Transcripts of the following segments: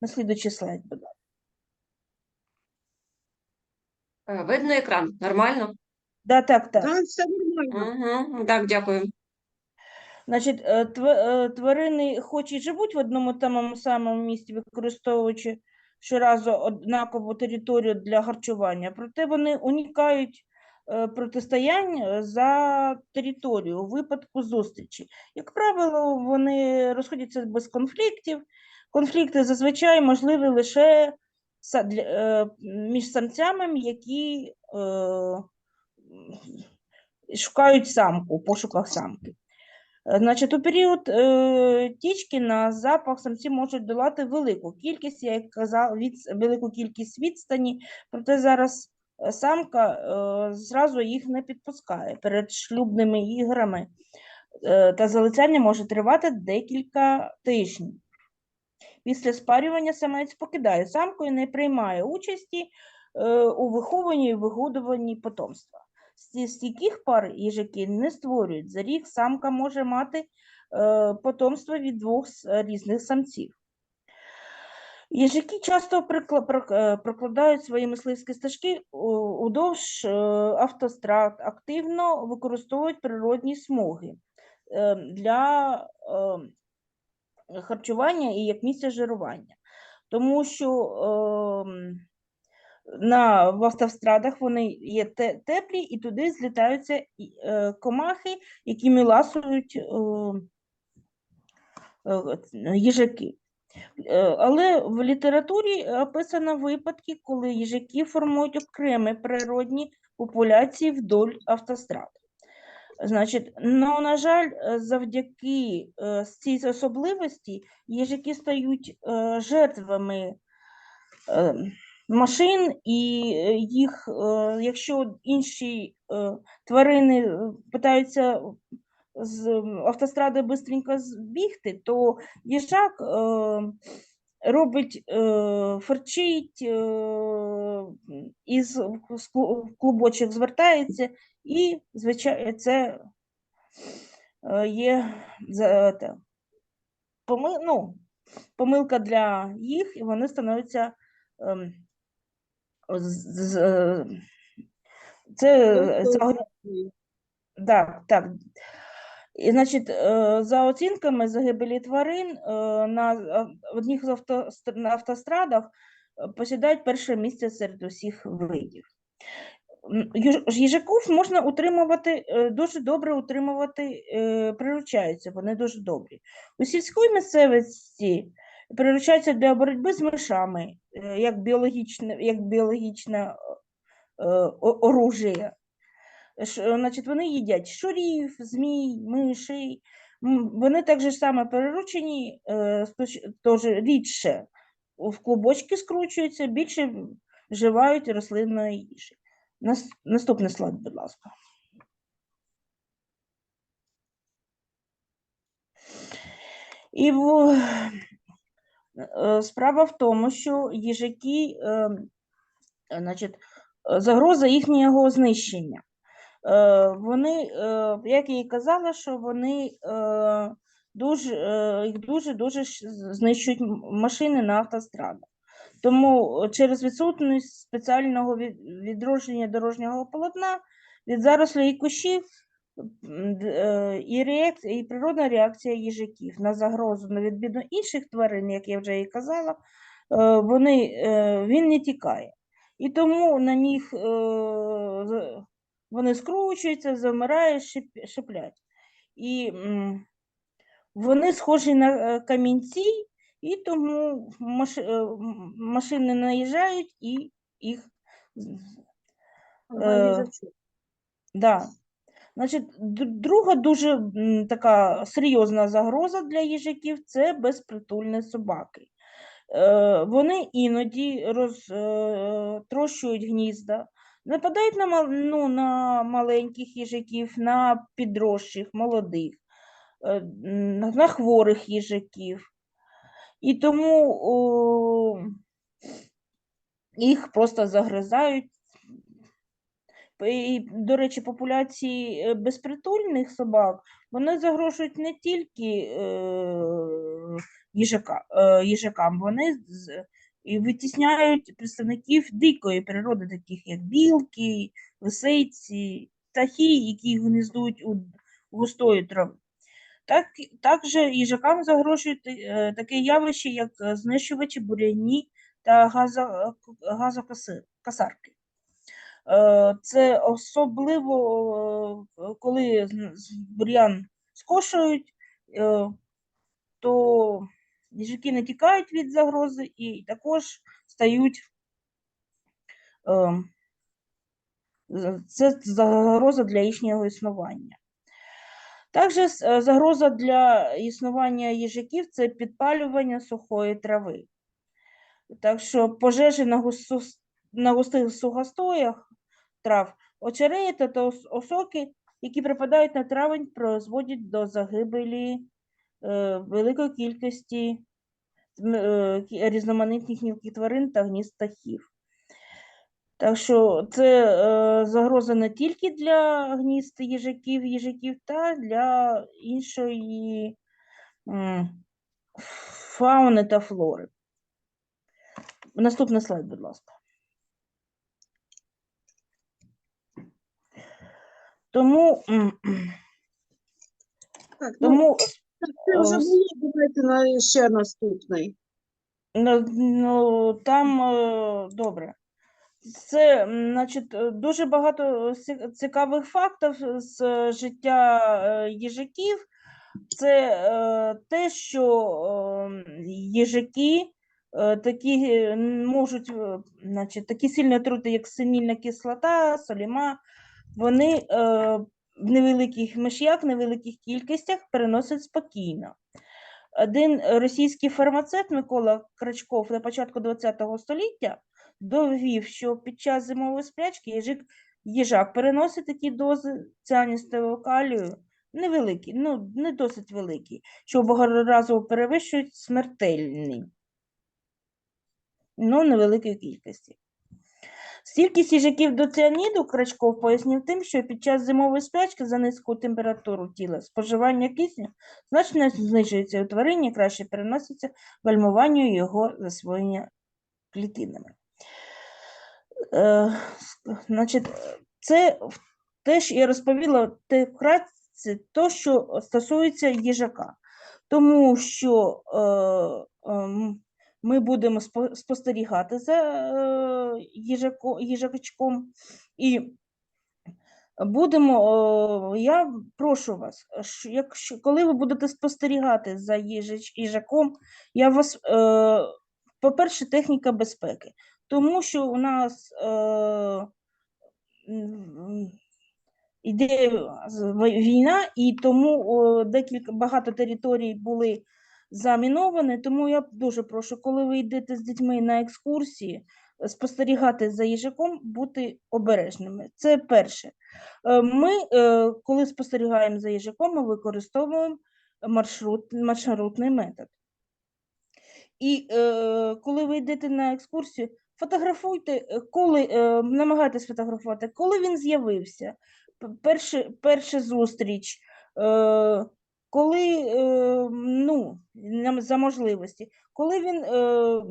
На слідуючий слайд, будь ласка. Е, Видно екран? Нормально? Да, так, так. Так, все нормально. Угу. Так, дякую. Значить, тв- е, тварини хоч і живуть в одному тому самому місці, використовуючи щоразу однакову територію для харчування, проте вони уникають протистоянь е, за територію у випадку зустрічі. Як правило, вони розходяться без конфліктів. Конфлікти зазвичай можливі лише е, між самцями, які е, шукають самку у пошуках самки. Е, Значить, у період тічки на запах самці можуть долати велику кількість, я як казала, від, велику кількість відстані, проте зараз самка зразу їх не підпускає перед шлюбними іграми, та залицяння може тривати декілька тижнів. Після спарювання самець покидає самку і не приймає участі е, у вихованні і вигодуванні потомства. З стійких пар їжаки не створюють. За рік самка може мати е, потомство від двох е, різних самців. Їжаки часто прокладають свої мисливські стежки удовж автострад, активно використовують природні смуги е, для е, харчування і як місце жирування. Тому що ем, на, автострадах вони є те- теплі, і туди злітаються е, комахи, якими ласують е, е, їжаки. Але в літературі описано випадки, коли їжаки формують окремі природні популяції вдоль автострад. Значить, ну, на жаль, е, завдяки е, цій особливості їжаки стають е, жертвами е, машин, і е, їх, е, якщо інші е, тварини е, питаються з автостради швидко збігти, то їжак е, робить, е, ферчить, е, із клубочок звертається, і, звичайно, це е, є ну, помилка для їх, і вони становляться ем, це е, так, так. І, значить, е, за оцінками загибелі тварин е, на одних з автострадах е, посідають перше місце серед усіх видів. Їжаків можна утримувати, е, дуже добре утримувати, е, приручаються, вони дуже добрі. У сільській місцевості приручаються для боротьби з мишами, е, як біологічне, як біологічне е, оружие. Ш- значить, вони їдять щурів, змій, мишей. Вони так же саме переручені, е, рідше в клубочки скручуються, більше вживають рослинної їжі. Наступний слайд, будь ласка. І в... е, справа в тому, що їжаки, е, значить, е, загроза їхнього знищення. Е, Вони, е, як я і казала, що вони е, дуже, їх дуже-дуже знищують машини на автострадах. Тому через відсутність спеціального відродження дорожнього полотна від зарослей і кущів і, реакція, і природна реакція їжаків на загрозу, на відміну інших тварин, як я вже і казала, вони, він не тікає. І тому на них вони скручуються, замирають, шип- шиплять. І вони схожі на е, камінці, і тому маш, е, машини наїжджають і їх. Е. Да. Значить, друга дуже така серйозна загроза для їжаків це безпритульні собаки. Е, вони іноді розтрощують гнізда, нападають на, ну, на маленьких їжаків, на підросших, молодих, е, на хворих їжаків. І тому о, їх просто загризають. І, до речі, популяції е, безпритульних собак вони загрожують не тільки е, їжака, е, їжакам. Вони і витісняють представників дикої природи, таких як білки, лисиці, птахи, які гніздують у густої трави. Так, також їжакам загрожує е, таке явище, як е, знищувачі буряні та газо, газокосарки. Е, Це особливо, коли бур'ян скошують, то їжаки не тікають від загрози і також стають. Це загроза для їхнього існування. Також е, загроза для існування їжаків це підпалювання сухої трави. Так що пожежі на, густих сухостоях трав, очерети та осоки, які припадають на травень, призводять до загибелі великої кількості е, різноманітних мілких тварин та гнізд птахів. Так що це е, загроза не тільки для гнізд їжаків, їжаків, та для іншої фауни та флори. Наступний слайд, будь ласка. Тому, ну, тому це вже е, було, давайте на ще наступний. Ну, ну там е, добре. Це, значить, е, дуже багато ці- цікавих фактів з е, життя е, їжаків. Це е, те, що е, їжаки е, такі е, можуть, е, значить, такі сильні отрути, як синільна кислота, соліма, вони е, в невеликих миш'ях, в невеликих кількостях переносять спокійно. Один російський фармацевт Микола Крачков на початку ХХ століття довів, що під час зимової сплячки їжак, їжак переносить такі дози ціаністого калію невеликі, ну не досить великі, що багаторазово перевищують смертельні, ну невеликої кількості. Стількість їжаків до ціаніду Крачков пояснив тим, що під час зимової спячки за низьку температуру тіла споживання кисню значно знижується у тварині, краще переноситься гальмування його засвоєння клітинами. Е, значить, е, це теж я розповіла те вкратце, то, що стосується їжака. Тому що е, ем, ми будемо спо- спостерігати за е, їжачком. І будемо, е, я прошу вас, що якщо, коли ви будете спостерігати за їжаком, я вас, е, по-перше, техніка безпеки, тому що у нас е, іде з- війна, і тому декілька багато територій були заміновані. Тому я дуже прошу, коли ви йдете з дітьми на екскурсії, е, спостерігати за їжаком, бути обережними. Це перше. Е, Ми, е, коли спостерігаємо за їжаком, ми використовуємо маршрут, маршрутний метод. І коли ви йдете на екскурсію, фотографуйте, коли намагайтесь фотографувати, коли він з'явився, перша зустріч, коли е, ну, за можливості, коли він е,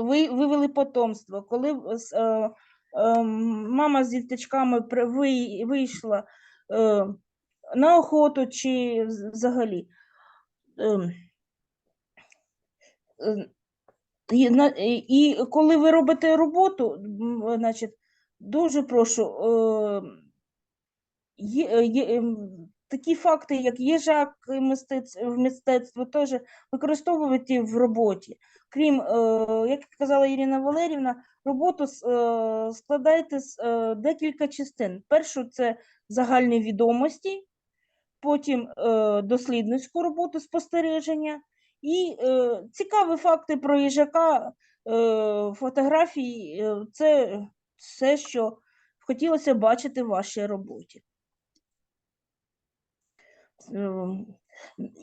ви, вивели потомство, коли е, мама з діточками вийшла на охоту чи взагалі. І, і коли ви робите роботу, значить, дуже прошу, є, є, такі факти, як їжак в мистецтво, теж використовуйте в роботі. Крім, е, як казала Ірина Валерівна, роботу е, складайте з е, декілька частин. Першу це загальні відомості, потім дослідницьку роботу спостереження і цікаві факти про їжака, фотографії це все, що хотілося бачити в вашій роботі. Ем,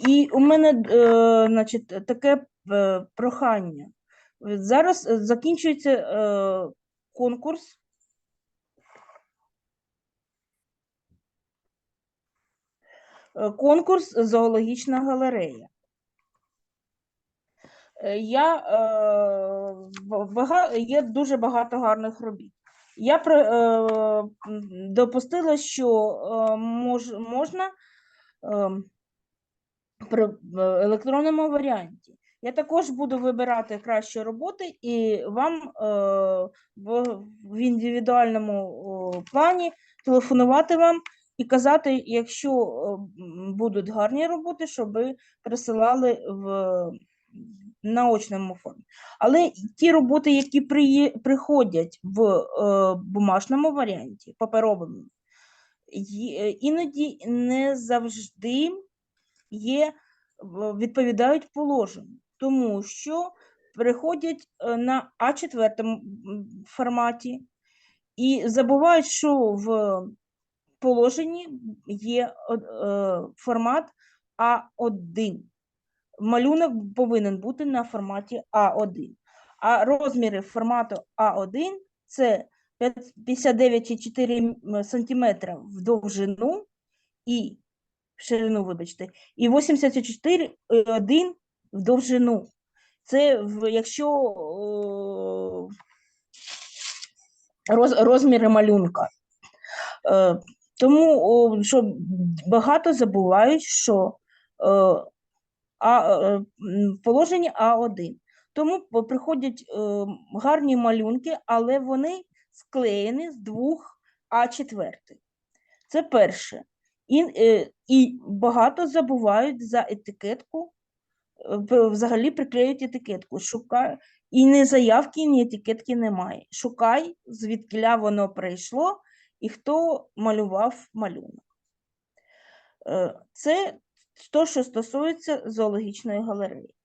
І у мене е, значить, таке е, прохання. Зараз е, закінчується е, конкурс. Е, Конкурс Зоологічна галерея. Е, Я е, є дуже багато гарних робіт. Я е, допустила, що е, мож, можна е, електронному варіанті. Я також буду вибирати кращі роботи і вам е, в, індивідуальному плані телефонувати вам і казати, якщо е, будуть гарні роботи, щоб присилали в наочному формі. Але ті роботи, які приходять в е, бумажному варіанті, паперовому, е, іноді не завжди є, відповідають положенню, тому що приходять е, на А4 форматі і забувають, що в положенні є е, формат А1. Малюнок повинен бути на форматі А1. А розміри формату А1 це 59,4 см в довжину і в ширину, вибачте, і 84,1 в довжину. Це якщо о, роз, розміри малюнка. Е, тому що багато забувають, що е, а, е, положення А1. Тому приходять е, гарні малюнки, але вони склеєні з двох А4. Це перше. І, е, і багато забувають за етикетку, е, взагалі приклеюють етикетку. Шукай, і ні заявки, ні етикетки немає. Шукай, звідкиля воно прийшло, і хто малював малюнок. Е, Це то, що стосується зоологічної галереї.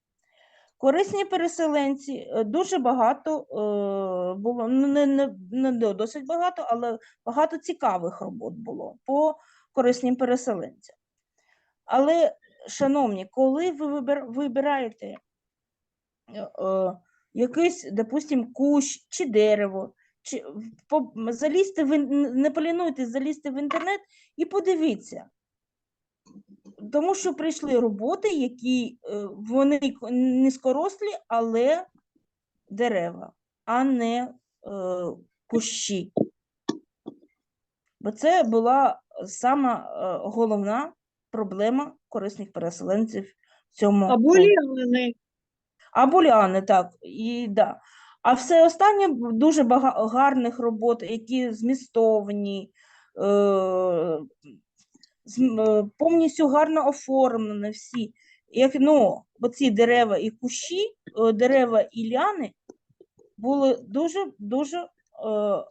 Корисні переселенці е, дуже багато е, було, ну, не, не, не досить багато, але багато цікавих робот було по корисним переселенцям. Але, шановні, коли ви вибир, вибираєте е, якийсь, допустим, кущ чи дерево, чи залізьте в, не полінуйтесь залізти в інтернет і подивіться. Тому що прийшли роботи, які е, вони низькорослі, але дерева, а не е, кущі. Бо це була сама е, головна проблема корисних переселенців в цьому Або ліани. Або ліани, так, і да. А все останнє дуже багато гарних робот, які змістовні, е, повністю гарно оформлені всі. Як, ну, оці дерева і кущі, е, дерева і ліани були дуже дуже е, е,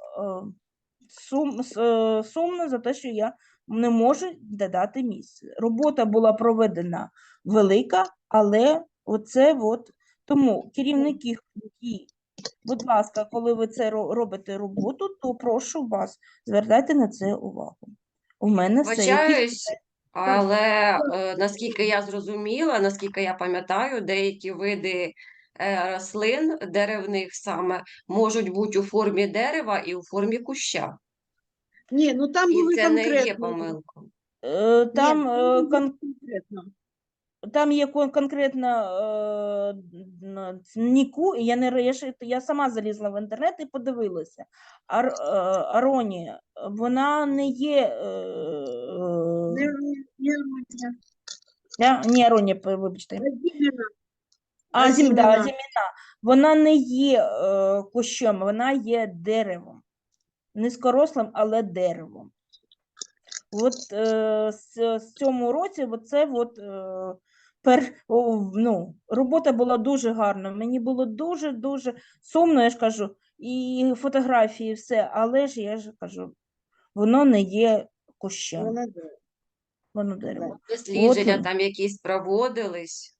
сум, е, сумно за те, що я не можу додати місце. Робота була проведена велика, але оце от тому керівники, які, будь ласка, коли ви це робите роботу, то прошу вас, звертайте на це увагу. У мене все. Вибачаюсь, але е, наскільки я зрозуміла, наскільки я пам'ятаю, деякі види е, рослин деревних саме можуть бути у формі дерева і у формі куща. Ні, ну там І були це не є конкретно. помилкою. е, там, Ні, е, кон- конкретно. там є кон- конкретно е, н- ніку, і я не я, ж- я сама залізла в інтернет і подивилася. Ар, е, Аронія, вона не є. Е, е, не, не, я- ні, Аронія, п- вибачте. а Азіміна. зіміна. Вона не є е, кущом, вона є деревом. Низькорослим, але деревом. От е, з, з цьому році оце от, е, пер, ну, робота була дуже гарна. Мені було дуже-дуже сумно, я ж кажу, і фотографії, і все, але ж я ж кажу, воно не є кущем, воно дерево. Дослідження От. там якісь проводились.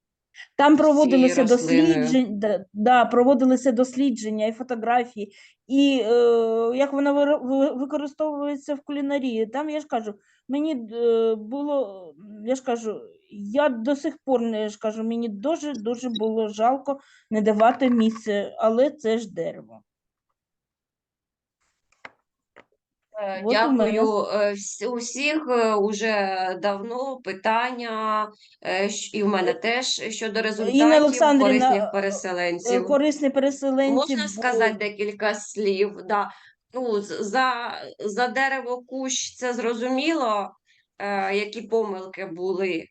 Там проводилися дослідження, да, да, проводилися дослідження і фотографії, і е, як вона використовується в кулінарії. Там я ж кажу, мені е, було, я ж кажу, я до сих пор не ж кажу, мені дуже дуже було жалко не давати місце, але це ж дерево. Е, От Дякую. Е, вс- У всіх е, уже давно питання, і в мене теж щодо результатів корисних переселенців. Корисні переселенці Можна сказати декілька слів? Да. Ну, за, за дерево кущ це зрозуміло, які помилки були.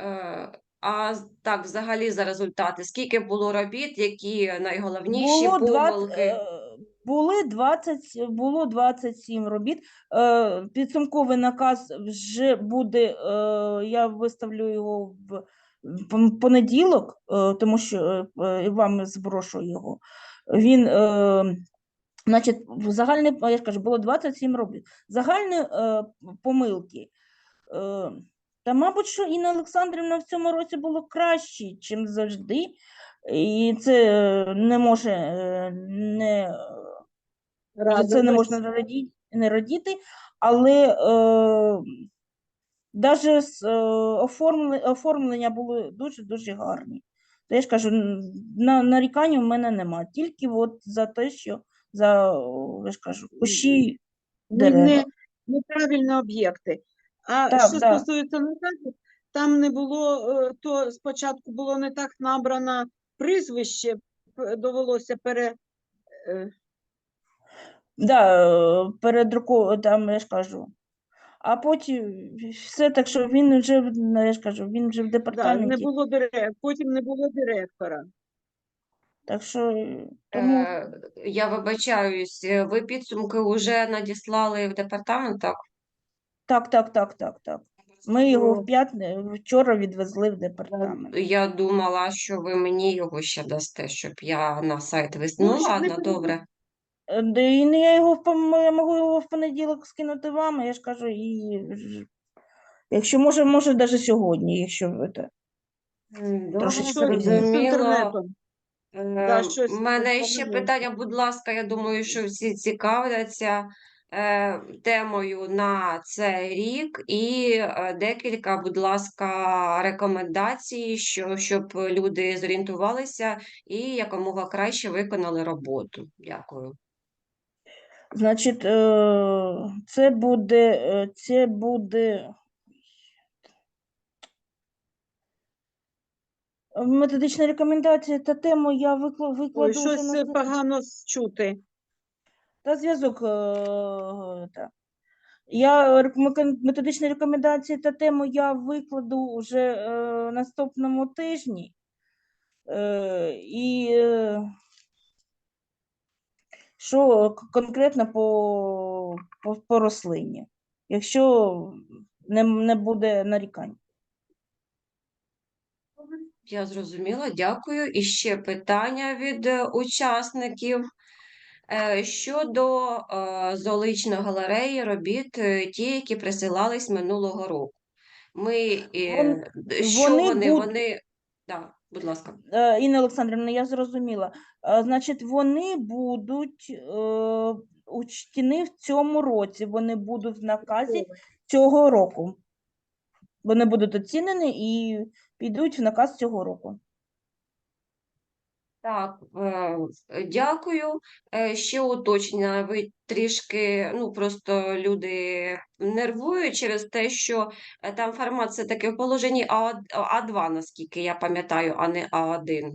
Е, а так, взагалі за результати. Скільки було робіт, які найголовніші було, помилки? е, були 20, було 27 робіт. Е, Підсумковий наказ вже буде, я виставлю його в понеділок, тому що вам зброшу його. Він, значить, в загальний, я ж кажу, було 27 робіт. Загальні помилки. Та, мабуть, що Інна Олександрівна в цьому році було краще, ніж завжди. І це е, не може е, не це не можна Радуватися. раді- не радіти, але е, навіть з, е, оформлення, оформлення були дуже-дуже гарні. То я ж кажу, на, нарікань у мене нема. Тільки от за те, що за, я ж кажу, кущі дерева. не, неправильні об'єкти. А Так, що да. стосується наказів, там не було, е, то спочатку було не так набрано прізвище, довелося пере... е, Да, е, передруку, там, я ж кажу. А потім все так, що він вже, в- ну, я ж кажу, він вже в Да, не було директора, потім не було директора. Так що е, тому Е, Я вибачаюсь, е, ви підсумки вже надіслали в департамент, так? Так, так, так, так, так. Ми його в п'ятни вчора відвезли в департамент. Я думала, що ви мені його ще дасте, щоб я на сайт вис... Ну, ладно, добре. Е, І не я його в пом- я можу його в понеділок скинути вам, я ж кажу, і ж- якщо може, може навіть сьогодні, якщо ви те. М, Трошечки Добре, зрозуміло. інтернетом. Е, щось мене ще питання, будь ласка, я думаю, що всі цікавляться темою на цей рік і е, декілька, будь ласка, рекомендацій, що, щоб люди зорієнтувалися і якомога краще виконали роботу. Дякую. Значить, е, це буде, е, це буде методична рекомендація та тему я викла- Ой, викладу вже щось на е, погано чути. Та зв'язок. е. Я методичні рекомендації та тему я викладу вже е, наступному тижні. Е, і що конкретно по, по, по рослині, якщо не, не буде нарікань. Я зрозуміла, дякую. І ще питання від учасників. Е, Щодо е, зоологічної галереї робіт, е, ті, які присилались минулого року. Ми, Вон- що вони вони, буд- вони, да, будь ласка. Інна Олександрівна, я зрозуміла. Значить, вони будуть учтені в цьому році, вони будуть в наказі цього року. Вони будуть оцінені і підуть в наказ цього року. Так, е, дякую. Е, Ще уточнення. Ви трішки, ну просто люди нервують через те, що е, там формат все-таки в положенні А, А2, наскільки я пам'ятаю, а не А1.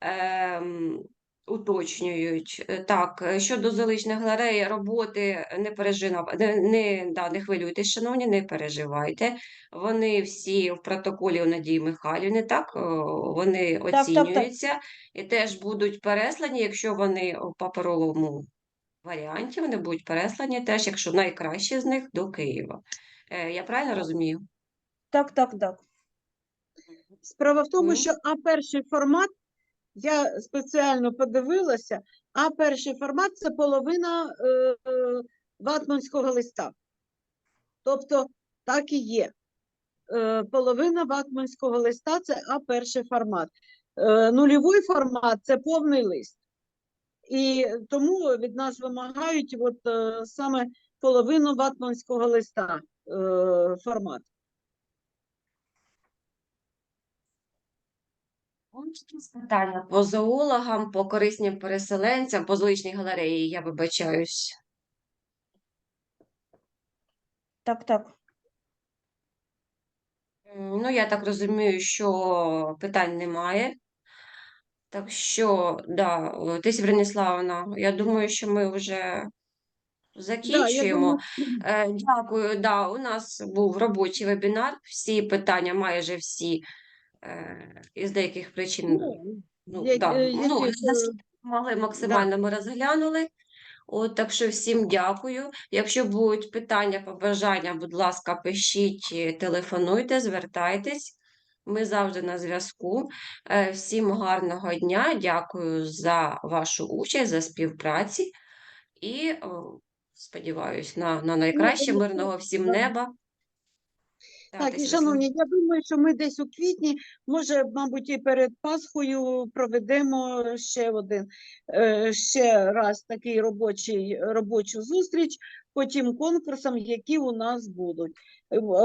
Ем, уточнюють. Е, Так, е, щодо зоологічної галереї, роботи не переживав, не, не, да, не хвилюйтесь, шановні, не переживайте. Вони всі в протоколі у Надії Михайлівни, так, вони так, так. оцінюються і теж будуть переслані, якщо вони у паперовому варіанті, вони будуть переслані теж, якщо найкращі з них до Києва. Е, Я правильно розумію? Так, так, так. Справа в тому, Мгм. що А1 формат, я спеціально подивилася, А1 формат це половина е, ватманського листа. Тобто так і є. Е, половина ватманського листа це А1 формат. Е, нульовий формат це повний лист. І тому від нас вимагають от, е, саме половину ватманського листа е, формат. Питання по зоологам, по корисним переселенцям, по зоологічній галереї, я вибачаюсь. Так, так. Ну, я так розумію, що питань немає. Так що, да, е, Тися я думаю, що ми вже Да, закінчуємо. думаю, Е, Дякую. Да, у нас був робочий вебінар. Всі питання, майже всі, із деяких причин, ну, ну, я- да, е, ну, яких, не е, могли максимально ми розглянули. От, так що всім дякую. Якщо будуть питання, побажання, будь ласка, пишіть, е, телефонуйте, звертайтесь. Ми завжди на зв'язку. Е, Всім гарного дня. Дякую за вашу участь, за співпраці. І о, сподіваюсь на, на найкраще ну, мирного всім неба. Так, і шановні, я думаю, що ми десь у квітні, може, мабуть, і перед Пасхою проведемо ще один е, ще раз такий робочий робочу зустріч по тим конкурсам, які у нас будуть. Е,